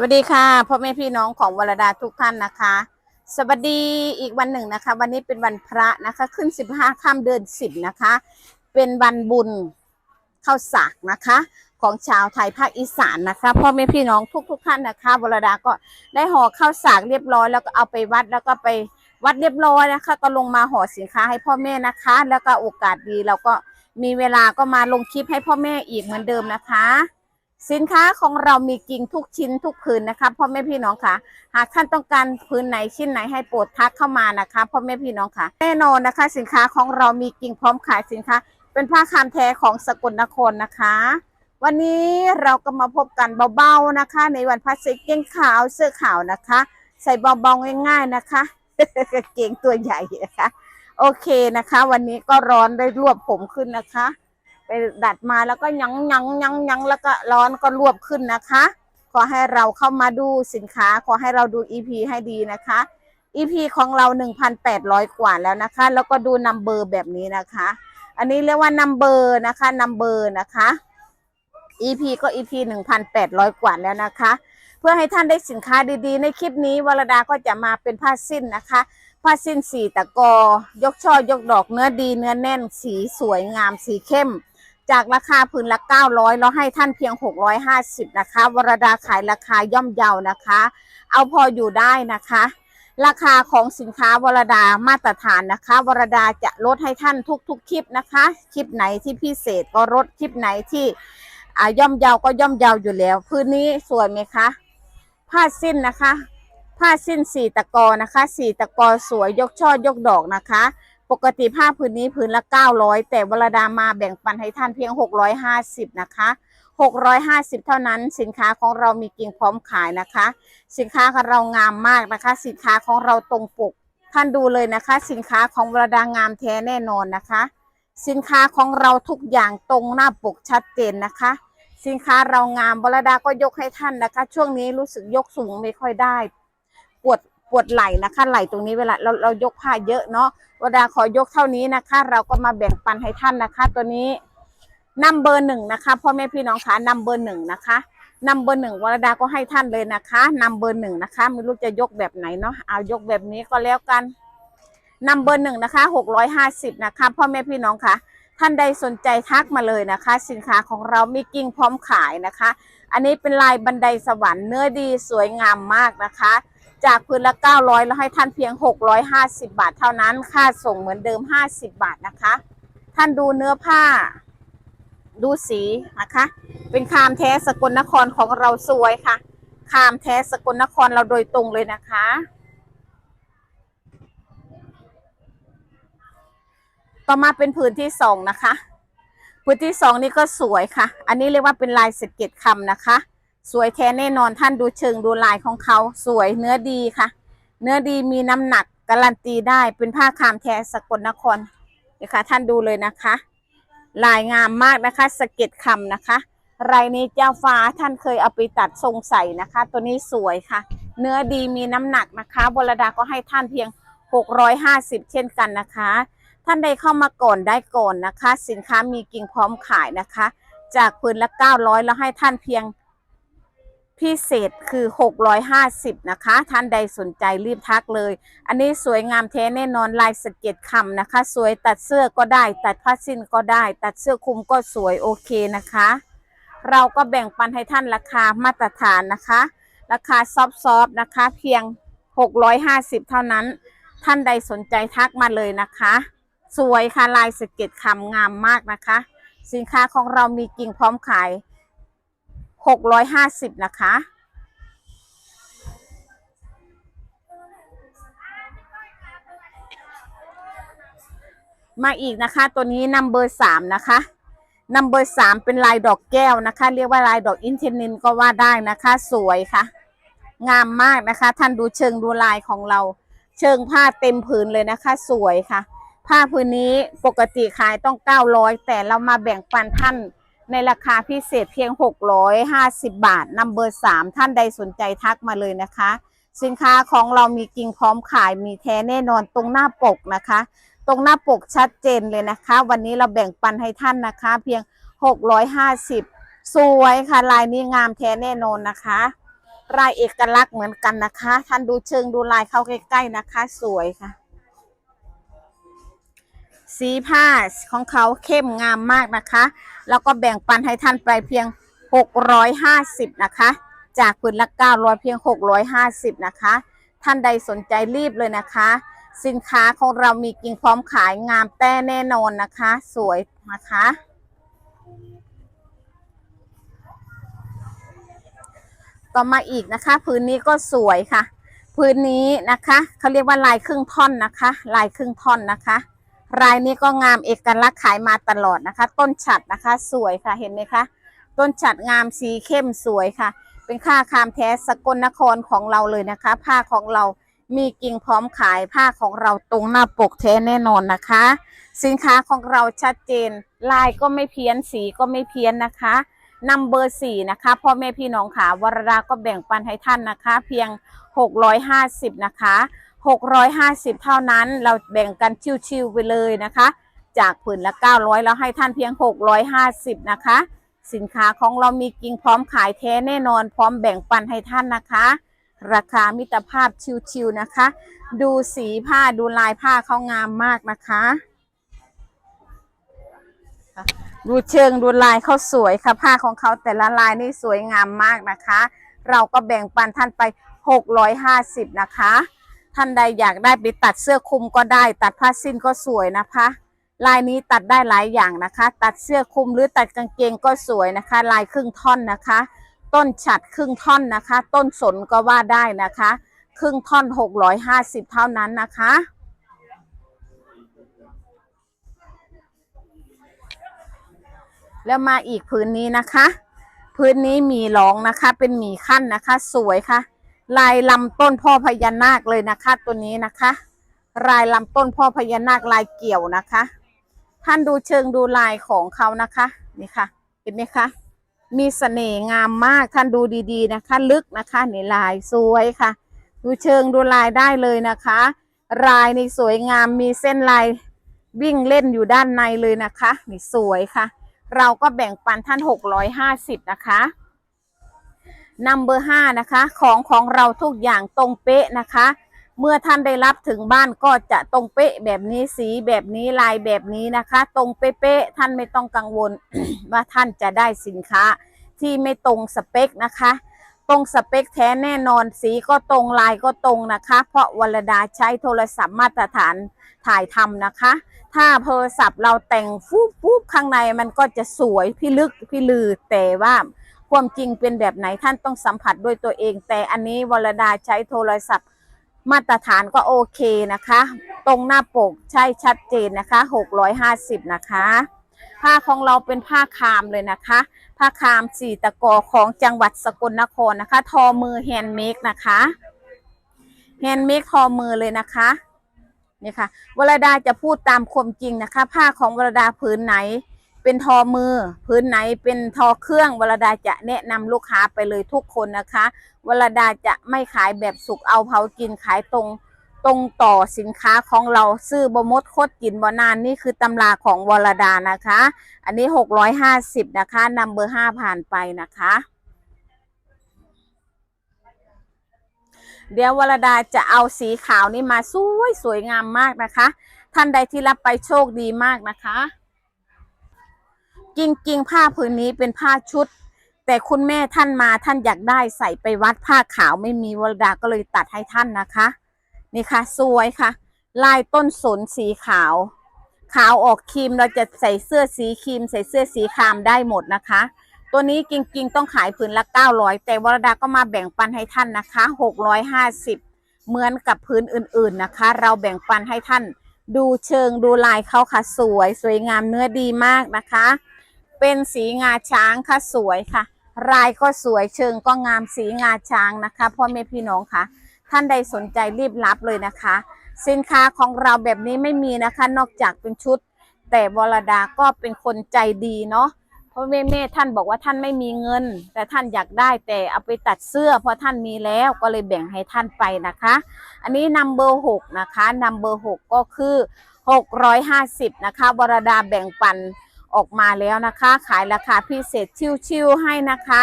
สวัสดีค่ะพ่อแม่พี่น้องของวรดาทุกท่านนะคะ สวัสดีอีกวันหนึ่งนะคะ วันนี้เป็นวันพระนะคะ ขึ้น15ค่ำเดือน10นะคะ เป็นวันบุญเข้าสากนะคะ ของชาวไทยภาคอีสานนะคะพ่อแม่พี่น้องทุกๆทท่านนะคะวรดาก็ได้ห่อข้าวสากเรียบร้อย แล้วก็เอาไปวัดแล้วก็ไปวัดเรียบร้อยนะคะ ก็ลงมาห่อสินค้าให้พ่อแม่นะคะ แล้วก็โอกาสดีเราก็มีเวลาก็มาลงคลิปให้พ่อแม่อีกเหมือนเดิมนะคะ สินค้าของเรามีจริงทุกชิ้นทุกผืนนะคะพ่อแม่พี่น้องค่ะ หากท่านต้องการผืนไหนชิ้นไหนให้โปรดทักเข้ามานะคะพ่อแม่พี่น้องค่ะ แน่นอนนะคะ สินค้าของเรามีจริงพร้อมขายสินค้า เป็นผ้าคามแท้ของสกลนครนะคะ วันนี้เราก็มาพบกันเบาๆนะคะ ในวันพัสดุเก่งขาวเสื้อขาวนะคะ ใส่เบาๆง่าย ๆนะคะเก่งตัวใหญ่นะคะ โอเคนะคะ วันนี้ก็ร้อนได้รวบผมขึ้นนะคะ ไปดัดมาแล้วก็ยั้งยั้งยั้งยั้งแล้วก็ร้อนก็รวบขึ้นนะคะ ขอให้เราเข้ามาดูสินค้า ขอให้เราดู EP ให้ดีนะคะ EP ของเรา 1,800 กว่าแล้วนะคะ แล้วก็ดูนัมเบอร์แบบนี้นะคะ อันนี้เรียกว่านัมเบอร์นะคะนัมเบอร์นะคะ EP ก็ EP 1,800 กว่าแล้วนะคะ เพื่อให้ท่านได้สินค้าดีๆ ในคลิปนี้วรดาก็จะมาเป็นผ้าสิ้นนะคะผ้าสิ้นสีตะกอ ยกช่อยกดอกเนื้อดีเนื้อแน่น สีสวยงามสีเข้ม จากราคาผืนละ 900เราให้ท่านเพียง 650 นะคะ วรดาขายราคาย่อมเยานะคะ เอาพออยู่ได้นะคะ ราคาของสินค้าวรดามาตรฐานนะคะ วรดาจะลดให้ท่านทุกๆคลิปนะคะ คลิปไหนที่พิเศษก็ลดคลิปไหนที่ย่อมเยาก็ย่อมเยาอยู่แล้ว พื้นนี้สวยไหมคะ ผ้าสิ้นนะคะ ผ้าสิ้นสีตะกอนะคะสีตะกอสวยยกช่อยกดอกนะคะ ปกติผ้าผืนนี้ผืนละ 900 แต่วรดามาแบ่งปันให้ท่านเพียง 650 นะคะ 650 เท่านั้นสินค้าของเรามีกิ่งพร้อมขายนะคะ สินค้าของเรางามมากนะคะ สินค้าของเราตรงปก ท่านดูเลยนะคะ สินค้าของวรดางามแท้แน่นอนนะคะ สินค้าของเราทุกอย่างตรงหน้าปกชัดเจนนะคะ สินค้าเรางามวรดาก็ยกให้ท่านนะคะ ช่วงนี้รู้สึกยกสูงไม่ค่อยได้ ปวด ปวดไหล่นะคะไหล่ตรงนี้เวลาเราเรายกผ้าเยอะเนาะวรดาขอยกเท่านี้นะคะ เราก็มาแบ่งปันให้ท่านนะคะ ตัวนี้นัมเบอร์หนึ่งนะคะพ่อแม่พี่น้องคะนัมเบอร์หนึ่งนะคะนัมเบอร์หนึ่งวรดาก็ให้ท่านเลยนะคะนัมเบอร์หนึ่งนะคะไม่รู้จะยกแบบไหนเนาะเอายกแบบนี้ก็แล้วกันนัมเบอร์หนึ่งนะคะหกร้อยห้าสิบนะคะพ่อแม่พี่น้องคะท่านใดสนใจทักมาเลยนะคะ สินค้าของเรามีกิ่งพร้อมขายนะคะ อันนี้เป็นลายบันไดสวรรค์เนื้อดีสวยงามมากนะคะ จากพื้นละ 900 แล้วให้ท่านเพียง 650 บาทเท่านั้น ค่าส่งเหมือนเดิม 50 บาทนะคะ ท่านดูเนื้อผ้า ดูสีนะคะ เป็นคามแท้สกลนครของเราสวยค่ะ คามแท้สกลนครเราโดยตรงเลยนะคะ ต่อมาเป็นผืนที่สองนะคะ ผืนที่สองนี่ก็สวยค่ะ อันนี้เรียกว่าเป็นลายสเก็ดคำนะคะ สวยแท้แน่นอนท่านดูเชิงดูลายของเขาสวยเนื้อดีค่ะ เนื้อดีมีน้ำหนักการันตีได้เป็นผ้าคามแท้สกลนครเดี๋ยวค่ะท่านดูเลยนะคะ ลายงามมากนะคะสะเก็ดคำนะคะรายนี้เจ้าฟ้าท่านเคยเอาไปตัดทรงใส่นะคะ ตัวนี้สวยค่ะ เนื้อดีมีน้ำหนักนะคะบรดาก็ให้ท่านเพียง 650 เช่นกันนะคะ ท่านใดเข้ามาก่อนได้ก่อนนะคะ สินค้ามีกิ่งพร้อมขายนะคะ จากพื้นละ 900 แล้วให้ท่านเพียง พิเศษคือ 650 นะคะ ท่านใดสนใจรีบทักเลย อันนี้สวยงามแท้แน่นอนลายสเก็ดคำนะคะ สวยตัดเสื้อก็ได้ ตัดผ้าสิ้นก็ได้ ตัดเสื้อคลุมก็สวยโอเคนะคะ เราก็แบ่งปันให้ท่านราคามาตรฐานนะคะ ราคาซอฟๆนะคะ เพียง 650 เท่านั้น ท่านใดสนใจทักมาเลยนะคะ สวยค่ะลายสเก็ดคำงามมากนะคะ สินค้าของเรามีกิ่งพร้อมขาย 650นะคะ มาอีกนะคะตัวนี้นัมเบอร์สามนะคะนัมเบอร์สามเป็นลายดอกแก้วนะคะ เรียกว่าลายดอกอินเทนินก็ว่าได้นะคะ สวยค่ะ งามมากนะคะ ท่านดูเชิงดูลายของเรา เชิงผ้าเต็มผืนเลยนะคะ สวยค่ะ ผ้าผืนนี้ปกติขายต้อง900แต่เรามาแบ่งปันท่าน ในราคาพิเศษเพียง 650 บาทนัมเบอร์ 3 ท่านใดสนใจทักมาเลยนะคะ สินค้าของเรามีกิ่งพร้อมขายมีแท้แน่นอนตรงหน้าปกนะคะ ตรงหน้าปกชัดเจนเลยนะคะ วันนี้เราแบ่งปันให้ท่านนะคะ เพียง 650 สวยค่ะลายนี้งามแท้แน่นอนนะคะลายเอกลักษณ์เหมือนกันนะคะ ท่านดูเชิงดูลายเข้าใกล้ๆนะคะ สวยค่ะ สีผ้าของเขาเข้มงามมากนะคะ แล้วก็แบ่งปันให้ท่านไปเพียง 650 นะคะ จากผืนละ 900 เพียง 650 นะคะ ท่านใดสนใจรีบเลยนะคะ สินค้าของเรามีกิ่งพร้อมขายงามแต่แน่นอนนะคะ สวยนะคะต่อมาอีกนะคะพื้นนี้ก็สวยค่ะ พื้นนี้นะคะเขาเรียกว่าลายครึ่งท่อนนะคะ ลายครึ่งท่อนนะคะ ลายนี้ก็งามเอกลักษณ์ขายมาตลอดนะคะ ต้นฉัดนะคะสวยค่ะเห็นไหมคะต้นฉัดงามสีเข้มสวยค่ะ เป็นค่าคามแท้สกลนครของเราเลยนะคะ ผ้าของเรามีกิ่งพร้อมขายผ้าของเราตรงหน้าปกแท้แน่นอนนะคะ สินค้าของเราชัดเจน ลายก็ไม่เพี้ยนสีก็ไม่เพี้ยนนะคะนำเบอร์สี่นะคะพ่อแม่พี่น้องขาวรดาก็แบ่งปันให้ท่านนะคะ เพียง 650 นะคะ 650 เท่านั้น เราแบ่งกันชิวๆไปเลยนะคะ จากผืนละ 900 แล้วให้ท่านเพียง 650 นะคะ สินค้าของเรามีกิ่งพร้อมขายแท้แน่นอน พร้อมแบ่งปันให้ท่านนะคะ ราคามิตรภาพชิวๆนะคะ ดูสีผ้าดูลายผ้าเขางามมากนะคะดูเชิงดูลายเขาสวยค่ะผ้าของเขาแต่ละลายนี่สวยงามมากนะคะ เราก็แบ่งปันท่านไป 650 นะคะ ท่านใดอยากได้ไปตัดเสื้อคลุมก็ได้ ตัดผ้าสิ้นก็สวยนะคะ ลายนี้ตัดได้หลายอย่างนะคะ ตัดเสื้อคลุมหรือตัดกางเกงก็สวยนะคะ ลายครึ่งท่อนนะคะ ต้นฉัดครึ่งท่อนนะคะ ต้นสนก็ว่าได้นะคะ ครึ่งท่อน 650 เท่านั้นนะคะแล้วมาอีกพื้นนี้นะคะ พื้นนี้มีหลองนะคะ เป็นหมีขั้นนะคะ สวยค่ะ ลายลำต้นพ่อพญานาคเลยนะคะตัวนี้นะคะลายลำต้นพ่อพญานาคลายเกี่ยวนะคะ ท่านดูเชิงดูลายของเขานะคะนี่ค่ะ เห็นไหมคะ มีเสน่ห์งามมากท่านดูดีๆนะคะ ลึกนะคะนี่ลายสวยค่ะ ดูเชิงดูลายได้เลยนะคะลายนี่สวยงามมีเส้นลายวิ่งเล่นอยู่ด้านในเลยนะคะนี่สวยค่ะ เราก็แบ่งปันท่าน 650 นะคะ นัมเบอร์5นะคะ ของของเราทุกอย่างตรงเป๊ะนะคะ เมื่อท่านได้รับถึงบ้านก็จะตรงเป๊ะแบบนี้สีแบบนี้ลายแบบนี้นะคะ ตรงเป๊ะๆท่านไม่ต้องกังวลว่าท่านจะได้สินค้าที่ไม่ตรงสเปคนะคะ ตรงสเปคแท้แน่นอนสีก็ตรงลายก็ตรงนะคะ เพราะวรดาใช้โทรศัพท์มาตรฐานถ่ายทำนะคะ ถ้าโทรศัพท์เราแต่งฟูบฟูบข้างในมันก็จะสวยพิลึกพิลือแต่ว่า ความจริงเป็นแบบไหนท่านต้องสัมผัสด้วยตัวเอง แต่อันนี้วรดาใช้โทรศัพท์มาตรฐานก็โอเคนะคะ ตรงหน้าปกใช่ชัดเจนนะคะ 650 นะคะ ผ้าของเราเป็นผ้าคามเลยนะคะ ผ้าคามสีตะกอของจังหวัดสกลนครนะคะ ทอมือแฮนด์เมดนะคะแฮนด์เมดทอมือเลยนะคะนี่ค่ะวรดาจะพูดตามความจริงนะคะ ผ้าของวรดาผืนไหน เป็นทอมือ พื้นไหนเป็นทอเครื่องวรดาจะแนะนำลูกค้าไปเลยทุกคนนะคะวรดาจะไม่ขายแบบสุกเอาเผากินขายตรงตรงต่อสินค้าของเราซื้อบมดโคตรกินบนานนี่คือตำราของวรดานะคะ อันนี้ 650 นะคะนำเบอร์5ผ่านไปนะคะ เดี๋ยววรดาจะเอาสีขาวนี่มาสวยสวยงามมากนะคะ ท่านใดที่รับไปโชคดีมากนะคะ จริง ๆ ผ้าผืนนี้เป็นผ้าชุด แต่คุณแม่ท่านมาท่านอยากได้ใส่ไปวัดผ้าขาวไม่มีวรดาก็เลยตัดให้ท่านนะคะ นี่ค่ะ สวยค่ะ ลายต้นสนสีขาว ขาวออกครีมเราจะใส่เสื้อสีครีม ใส่เสื้อสีครามได้หมดนะคะ ตัวนี้จริง ๆ ต้องขายผืนละ 900 แต่วรดาก็มาแบ่งปันให้ท่านนะคะ 650 เหมือนกับพื้นอื่นๆนะคะ เราแบ่งปันให้ท่านดูเชิงดูลายเขาค่ะสวย สวยงามเนื้อดีมากนะคะ เป็นสีงาช้างค่ะสวยค่ะ ลายก็สวยเชิงก็งามสีงาช้างนะคะพ่อแม่พี่น้องค่ะ ท่านใดสนใจรีบรับเลยนะคะ สินค้าของเราแบบนี้ไม่มีนะคะ นอกจากเป็นชุด แต่วรดาก็เป็นคนใจดีเนาะเพราะแม่แม่ท่านบอกว่าท่านไม่มีเงิน แต่ท่านอยากได้แต่เอาไปตัดเสื้อเพราะท่านมีแล้วก็เลยแบ่งให้ท่านไปนะคะ อันนี้นัมเบอร์หกนะคะนัมเบอร์หกก็คือหกร้อยห้าสิบนะคะวรดาแบ่งปัน ออกมาแล้วนะคะ ขายราคาพิเศษชิวๆให้นะคะ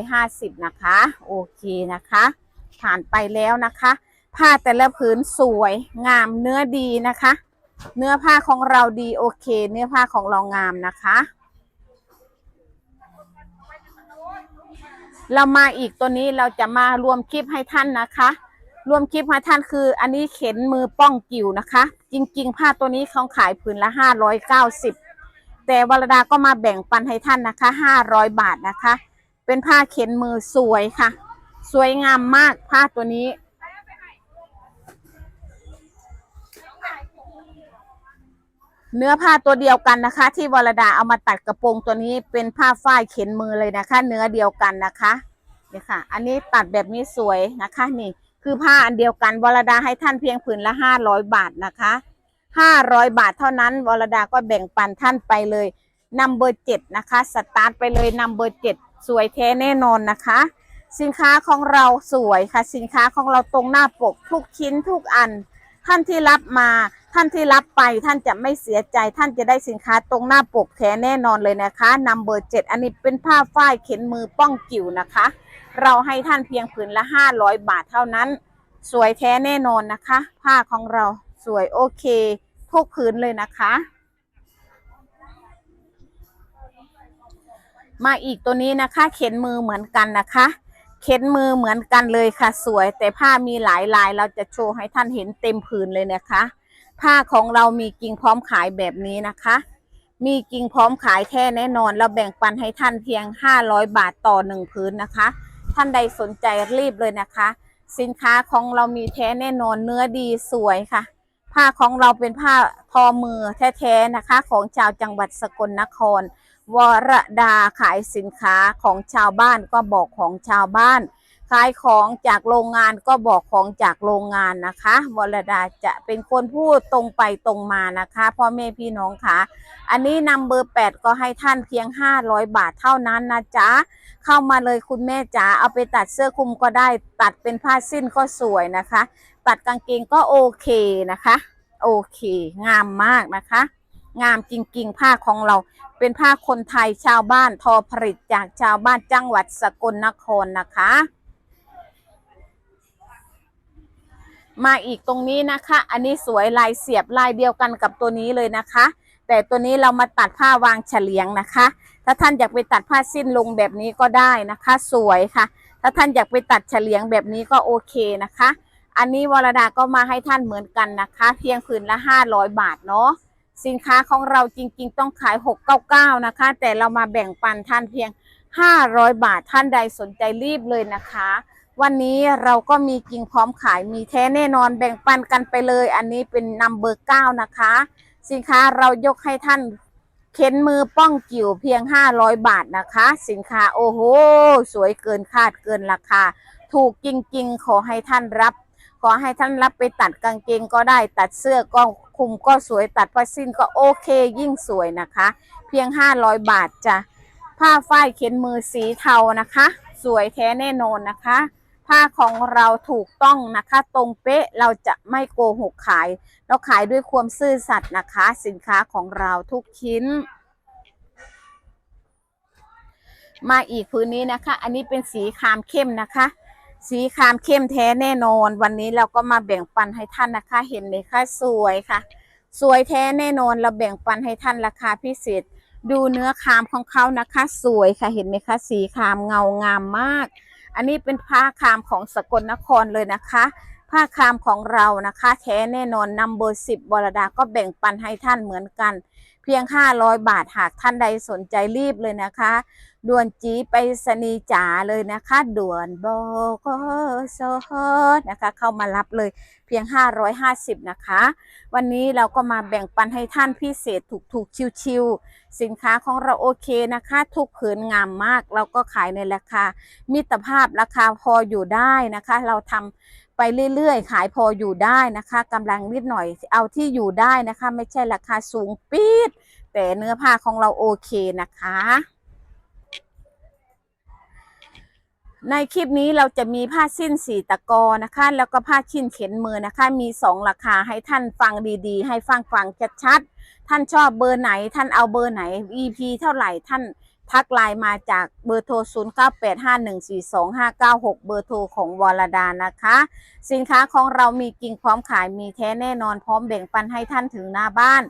650 นะคะ โอเคนะคะ ผ่านไปแล้วนะคะ ผ้าแต่ละผืนสวยงามเนื้อดีนะคะ เนื้อผ้าของเราดีโอเค เนื้อผ้าของเรางามนะคะ เรามาอีกตัวนี้เราจะมารวมคลิปให้ท่านนะคะรวมคลิปให้ท่านคือ อันนี้เข็นมือป้องกิ่วนะคะ จริง ๆ ผ้าตัวนี้เขาขายผืนละ590 แต่วรดาก็มาแบ่งปันให้ท่านนะคะ500บาทนะคะ เป็นผ้าเข็นมือสวยค่ะ สวยงามมากผ้าตัวนี้ เนื้อผ้าตัวเดียวกันนะคะ ที่วรดาเอามาตัดกระโปรงตัวนี้เป็นผ้าฝ้ายเข็นมือเลยนะคะ เนื้อเดียวกันนะคะนี่ค่ะ อันนี้ตัดแบบนี้สวยนะคะ นี่คือผ้าอันเดียวกันวรดาให้ท่านเพียงผืนละห้าร้อยบาทนะคะ ห้าร้อยบาทเท่านั้นวรดาก็แบ่งปันท่านไปเลยนัมเบอร์เจ็ดนะคะสตาร์ทไปเลยนัมเบอร์เจ็ดสวยแท้แน่นอนนะคะ สินค้าของเราสวยค่ะ สินค้าของเราตรงหน้าปกทุกชิ้นทุกอัน ท่านที่รับมา ท่านที่รับไปท่านจะไม่เสียใจ ท่านจะได้สินค้าตรงหน้าปกแท้แน่นอนเลยนะคะนัมเบอร์เจ็ดอันนี้เป็นผ้าฝ้ายเข็นมือป้องกิ่วนะคะ เราให้ท่านเพียงผืนละห้าร้อยบาทเท่านั้น สวยแท้แน่นอนนะคะ ผ้าของเราสวยโอเค ทุกผืนเลยนะคะ มาอีกตัวนี้นะคะ เข็นมือเหมือนกันนะคะ เข็นมือเหมือนกันเลยค่ะ สวย แต่ผ้ามีหลายลายเราจะโชว์ให้ท่านเห็นเต็มผืนเลยนะคะ ผ้าของเรามีกิ่งพร้อมขายแบบนี้นะคะ มีกิ่งพร้อมขายแท้แน่นอน เราแบ่งปันให้ท่านเพียง 500 บาทต่อหนึ่งผืนนะคะ ท่านใดสนใจรีบเลยนะคะ สินค้าของเรามีแท้แน่นอนเนื้อดีสวยค่ะ ผ้าของเราเป็นผ้าทอมือแท้ๆนะคะ ของชาวจังหวัดสกลนคร วรดาขายสินค้าของชาวบ้านก็บอกของชาวบ้าน ขายของจากโรงงานก็บอกของจากโรงงานนะคะ วรดาจะเป็นคนพูดตรงไปตรงมานะคะพ่อแม่พี่น้องค่ะ อันนี้นำเบอร์แปดก็ให้ท่านเพียง 500 บาทเท่านั้นนะจ๊ะเข้ามาเลยคุณแม่จ๋าเอาไปตัดเสื้อคลุมก็ได้ตัดเป็นผ้าสิ้นก็สวยนะคะ ตัดกางเกงก็โอเคนะคะ โอเค งามมากนะคะ งามจริงๆ ผ้าของเราเป็นผ้าคนไทยชาวบ้านทอผลิตจากชาวบ้านจังหวัดสกลนครนะคะ มาอีกตรงนี้นะคะ อันนี้สวยลายเสียบลายเดียวกันกับตัวนี้เลยนะคะ แต่ตัวนี้เรามาตัดผ้าวางเฉลียงนะคะ ถ้าท่านอยากไปตัดผ้าสิ้นลงแบบนี้ก็ได้นะคะ สวยค่ะ ถ้าท่านอยากไปตัดเฉลียงแบบนี้ก็โอเคนะคะ อันนี้วรดาก็มาให้ท่านเหมือนกันนะคะ เพียงผืนละ 500 บาทเนาะสินค้าของเราจริง ๆ ต้องขาย 699 นะคะ แต่เรามาแบ่งปันท่านเพียง 500 บาทท่านใดสนใจรีบเลยนะคะ วันนี้เราก็มีกิ่งพร้อมขายมีแท้แน่นอนแบ่งปันกันไปเลย อันนี้เป็นนัมเบอร์9นะคะ สินค้าเรายกให้ท่านเข็นมือป้องกิ่วเพียง 500 บาทนะคะ สินค้าโอ้โห สวยเกินคาดเกินราคา ถูกจริง ๆ ขอให้ท่านรับ ขอให้ท่านรับไปตัดกางเกงก็ได้ตัดเสื้อก็คุมก็สวยตัดผ้าสิ้นก็โอเคยิ่งสวยนะคะ เพียง 500 บาทจ้ะผ้าฝ้ายเข็นมือสีเทานะคะ สวยแท้แน่นอนนะคะ ผ้าของเราถูกต้องนะคะ ตรงเป๊ะเราจะไม่โกหกขาย เราขายด้วยความซื่อสัตย์นะคะ สินค้าของเราทุกชิ้น มาอีกพื้นนี้นะคะ อันนี้เป็นสีคามเข้มนะคะ สีครามเข้มแท้แน่นอน วันนี้เราก็มาแบ่งปันให้ท่านนะคะ เห็นไหมคะสวยค่ะ สวยแท้แน่นอนเราแบ่งปันให้ท่านราคาพิเศษ ดูเนื้อครามของเขานะคะ สวยค่ะเห็นไหมคะสีครามเงางามมาก อันนี้เป็นผ้าครามของสกลนครเลยนะคะ ผ้าครามของเรานะคะ แท้แน่นอนนัมเบอร์สิบบรดาก็แบ่งปันให้ท่านเหมือนกัน เพียง 500 บาทหากท่านใดสนใจรีบเลยนะคะ ด่วนจีไปสนีจ๋าเลยนะคะ ด่วนโบกสนะคะ เข้ามารับเลยเพียง 550 นะคะ วันนี้เราก็มาแบ่งปันให้ท่านพิเศษถูกๆ ชิวๆ สินค้าของเราโอเคนะคะ ทุกผืนงามมาก เราก็ขายในราคามิตรภาพราคาพออยู่ได้นะคะ เราทำ ไปเรื่อยๆ ขายพออยู่ได้นะคะกำลังนิดหน่อยเอาที่อยู่ได้นะคะ ไม่ใช่ราคาสูงปี๊ดแต่เนื้อผ้าของเราโอเคนะคะ ในคลิปนี้เราจะมีผ้าสิ้นสีตะกอนะคะ แล้วก็ผ้าชิ้นเข็นมือนะคะ มีสองราคาให้ท่านฟังดีๆ ให้ฟังฟังชัดๆท่านชอบเบอร์ไหน ท่านเอาเบอร์ไหน EP เท่าไหร่ท่าน ทักไลน์มาจากเบอร์โทร 0985142596 เบอร์โทรของวรดานะคะ สินค้าของเรามีกิ่งพร้อมขายมีแท้แน่นอนพร้อมแบ่งปันให้ท่านถึงหน้าบ้าน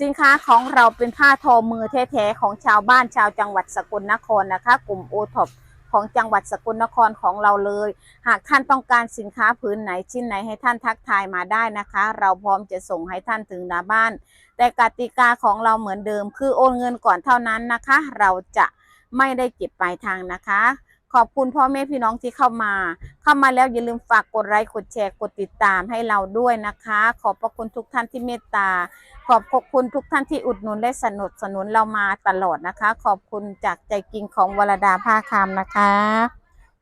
สินค้าของเราเป็นผ้าทอมือแท้ๆของชาวบ้านชาวจังหวัดสกลนครนะคะ กลุ่มโอท็อป ของจังหวัดสกลนครของเราเลย หากท่านต้องการสินค้าพื้นไหนชิ้นไหนให้ท่านทักทายมาได้นะคะ เราพร้อมจะส่งให้ท่านถึงหน้าบ้าน แต่กติกาของเราเหมือนเดิม คือโอนเงินก่อนเท่านั้นนะคะ เราจะไม่ได้เก็บปลายทางนะคะ ขอบคุณพ่อแม่พี่น้องที่เข้ามา เข้ามาแล้วอย่าลืมฝากกดไลค์กดแชร์กดติดตามให้เราด้วยนะคะ ขอบพระคุณทุกท่านที่เมตตา ขอบคุณทุกท่านที่อุดหนุนและสนับสนุนเรามาตลอดนะคะ ขอบคุณจากใจจริงของวรดาภาคามนะคะ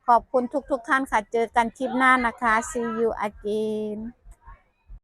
ขอบคุณทุกๆท่านค่ะเจอกันคลิปหน้านะคะ see you again